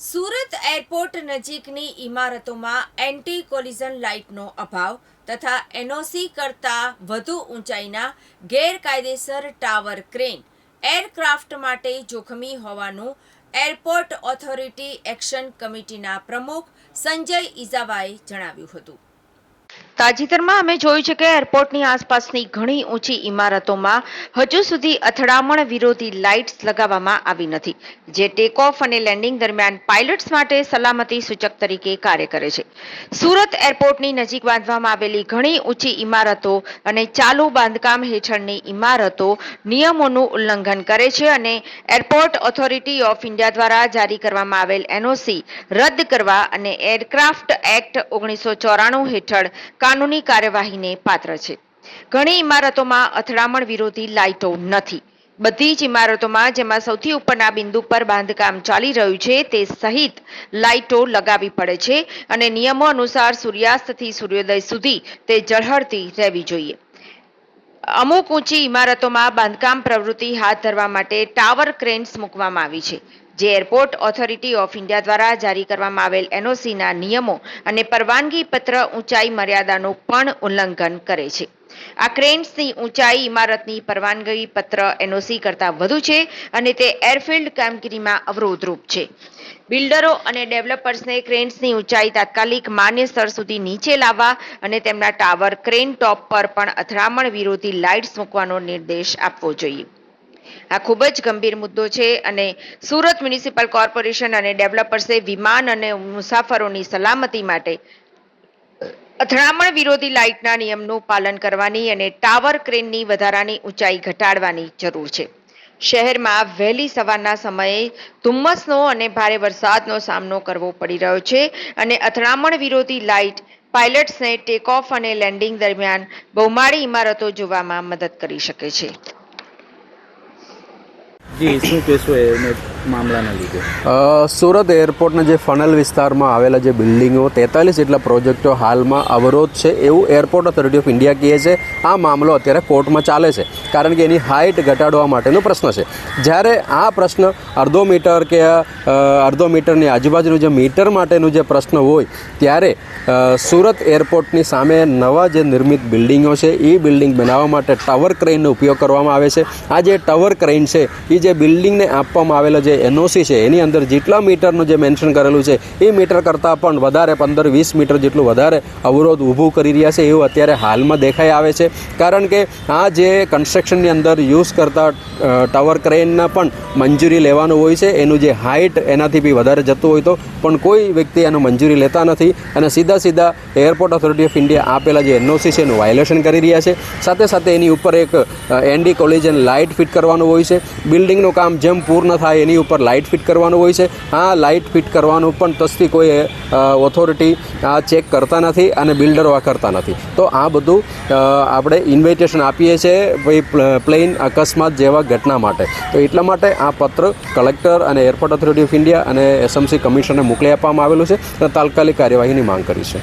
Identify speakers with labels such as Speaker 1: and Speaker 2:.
Speaker 1: Surat airport નજીકની ઇમારતોમાં anti collision લાઇટનો અભાવ તથા એનઓસી કરતાં વધુ ઊંચાઈના ગેરકાયદેસર ટાવર ક્રેન એરક્રાફ્ટ માટે જોખમી હોવાનું એરપોર્ટ ઓથોરિટી એક્શન કમિટીના પ્રમુખ સંજય ઇઝાવાએ જણાવ્યું હતું.
Speaker 2: તાજેતરમાં અમે જોયું છે કે એરપોર્ટની આસપાસની ઘણી ઊંચી ઇમારતોમાં હજુ સુધી અથડામણ વિરોધી લાઇટ્સ લગાવવામાં આવી નથી, જે ટેક અને લેન્ડિંગ દરમિયાન પાયલટ્સ માટે સલામતી સૂચક તરીકે કાર્ય કરે છે. સુરત એરપોર્ટની નજીક બાંધવામાં આવેલી ઘણી ઊંચી ઇમારતો અને ચાલુ બાંધકામ હેઠળની ઇમારતો નિયમોનું ઉલ્લંઘન કરે છે અને એરપોર્ટ ઓથોરિટી ઓફ ઇન્ડિયા દ્વારા જારી કરવામાં આવેલ એનઓસી રદ કરવા અને એરક્રાફ્ટ એક્ટ ઓગણીસો ચોરાણું હેઠળ કાનૂની કાર્યવાહીને પાત્ર છે. ઘણી ઇમારતોમાં અથડામણ વિરોધી લાઇટો નથી. બધી જ ઇમારતોમાં જેમાં સૌથી ઉપરના બિંદુ પર બાંધકામ ચાલી રહ્યું છે તે સહિત લાઇટો લગાવી પડે છે અને નિયમો અનુસાર સૂર્યાસ્તથી સૂર્યોદય સુધી તે ઝળહળતી રહેવી જોઈએ. અમુક ઊંચી ઇમારતોમાં બાંધકામ પ્રવૃત્તિ હાથ ધરવા માટે ટાવર ક્રેન્સ મૂકવામાં આવી છે. જે એરપોર્ટ ઓથોરિટી ઓફ ઇન્ડિયા દ્વારા જારી કરવામાં આવેલ એનઓસીના નિયમો અને પરવાનગી પત્ર ઊંચાઈ મર્યાદાનું પણ ઉલ્લંઘન કરે છે. આ ક્રેન્સની ઊંચાઈ ઇમારતની પરવાનગી પત્ર એનઓસી કરતાં વધુ છે અને તે એરફિલ્ડ કામગીરીમાં અવરોધરૂપ છે. બિલ્ડરો અને ડેવલપર્સને ક્રેન્સની ઊંચાઈ તાત્કાલિક માન્ય સ્તર સુધી નીચે લાવવા અને તેમના ટાવર ક્રેન ટોપ પર પણ અથડામણ વિરોધી લાઇટ્સ મૂકવાનો નિર્દેશ આપવો જોઈએ. આ ખૂબ જ ગંભીર મુદ્દો છે અને સુરત મ્યુનિસિપલ કોર્પોરેશન અને ડેવલપર્સે વિમાન અને મુસાફરોની સલામતી માટે અથડામણ વિરોધી લાઇટના નિયમનું પાલન કરવાની અને ટાવર ક્રેનની વધારાની ઊંચાઈ ઘટાડવાની જરૂર છે. શહેરમાં વહેલી સવારના સમયે ધુમ્મસનો અને ભારે વરસાદનો સામનો કરવો પડી રહ્યો છે અને અથડામણ વિરોધી લાઇટ પાયલટ્સને ટેક ઓફ અને લેન્ડિંગ દરમિયાન બહુમાળી ઇમારતો જોવામાં મદદ કરી શકે છે.
Speaker 3: સુરત એરપોર્ટના જે ફનલ વિસ્તારમાં આવેલા જે બિલ્ડિંગો, તેતાલીસ જેટલા પ્રોજેક્ટો હાલમાં અવરોધ છે એવું એરપોર્ટ ઓથોરિટી ઓફ ઇન્ડિયા કહે છે. આ મામલો અત્યારે કોર્ટમાં ચાલે છે, કારણ કે એની હાઇટ ઘટાડવા માટેનો પ્રશ્ન છે. જ્યારે આ પ્રશ્ન અડધો મીટર કે અડધો મીટરની આજુબાજુનું જે મીટર માટેનું જે પ્રશ્ન હોય, ત્યારે સુરત એરપોર્ટની સામે નવા જે નિર્મિત બિલ્ડિંગો છે એ બિલ્ડિંગ બનાવવા માટે ટાવર ક્રેઇનનો ઉપયોગ કરવામાં આવે છે. આ જે ટાવર ક્રેઇન છે એ જે બિલ્ડિંગને આપવામાં આવેલો જે એનઓસી છે, એની અંદર જેટલા મીટરનું જે મેન્શન કરેલું છે, એ મીટર કરતાં પણ વધારે પંદર વીસ મીટર જેટલું વધારે અવરોધ ઊભું કરી રહ્યા છે, એવું અત્યારે હાલમાં દેખાઈ આવે છે. કારણ કે આ જે કન્સ્ટ્રક્શનની અંદર યુઝ કરતા ટાવર ક્રેનના પણ મંજૂરી લેવાનું હોય છે. એનું જે હાઇટ એનાથી બી વધારે જતું હોય તો પણ કોઈ વ્યક્તિ એનું મંજૂરી લેતા નથી અને સીધા સીધા એરપોર્ટ ઓથોરિટી ઓફ ઇન્ડિયા આપેલા જે એનઓસી છે, એનું વાયોલેશન કરી રહ્યા છે. સાથે સાથે એની ઉપર એક એન્ડી કોલિજન લાઇટ ફિટ કરવાનું હોય છે. બિલ્ડિંગનું કામ જેમ પૂર્ણ થાય એની ઉપર લાઇટ ફિટ કરવાનું હોય છે. આ લાઇટ ફિટ કરવાનું પણ તસ્તી કોઈ ઓથોરિટી આ ચેક કરતા નથી અને બિલ્ડરો આ કરતા નથી. તો આ બધું આપણે ઇન્વિટેશન આપીએ છીએ ભાઈ પ્લેન અકસ્માત જેવા ઘટના માટે. તો એટલા માટે આ પત્ર કલેક્ટર અને એરપોર્ટ ઓથોરિટી ઓફ ઇન્ડિયા અને એસએમસી કમિશનને મોકલી આપવામાં આવેલું છે અને તાત્કાલિક કાર્યવાહીની માંગ કરી છે.